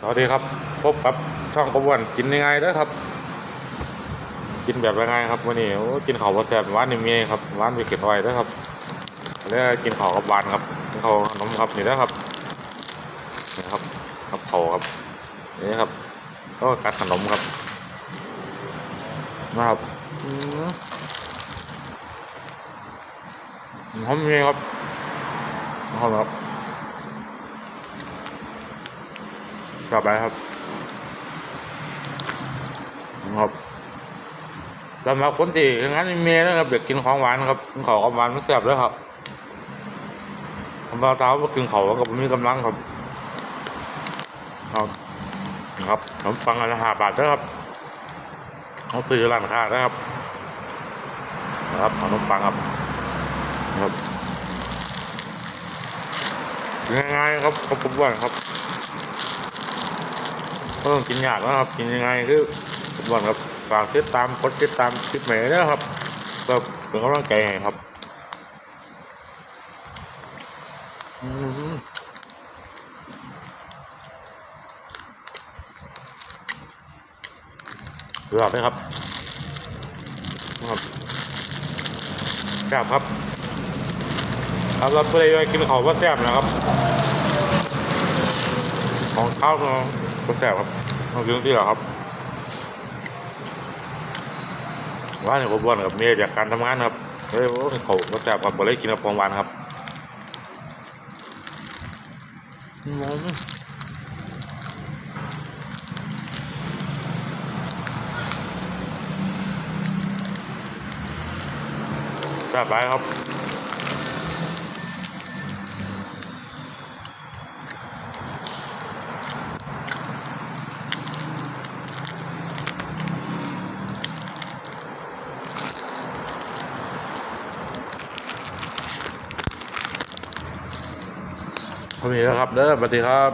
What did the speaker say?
สวัสดีครับ พบกับช่องกบวนกินยังไงเด้อครับ กินแบบยังไงครับวันนี้กินข้าวบะแซ่บหวานนี่มีครับหวานมีเก็บไว้เด้อครับแล้วกินข้าวกับหวานครับกินข้าวขนมครับนี่เด้อครับนี่ครับกับข้าวครับนี่ครับก็กัดขนมครับนะครับอืมหอมมีครับหอมครับ กลับไปครับครับสำหรับคนที่อย่างนั้นเมียนะครับเด็กกินของหวานครับกินของหวานมันแซ่บเลยครับผมเอาเท้ามากินเขาแล้วก็มีกำลังครับ ครับครับขนมปังอันละห้าบาทนะครับต้องซื้อร้านค้านะครับนะครับขนมปังครับครับง่ายๆครับขอบคุณว่าครับ ก็ต้อกินยากนะครับ กินยังไงคือบอกครับฝากติดตามกดติดตามคลิปใหม่นะครับก็เป็นกำลังใจให้ครับอืมเลือกเลยครับครับแซ่บครับครับเราเพื่อกินของว่าแซ่บนะครับ ของข้าวเนาะ ก็แซ่บครับต้องกินที่เหรอครับว่าเนี่ยผมบอกกับเมียจากการทำงานครับเฮ้ยโอ้เขาก็แซ่บครับบ่ได้กินกับของหวานครับอืมแซ่บไปครับ ขอบคุณครับเด้อสวัสดีครับ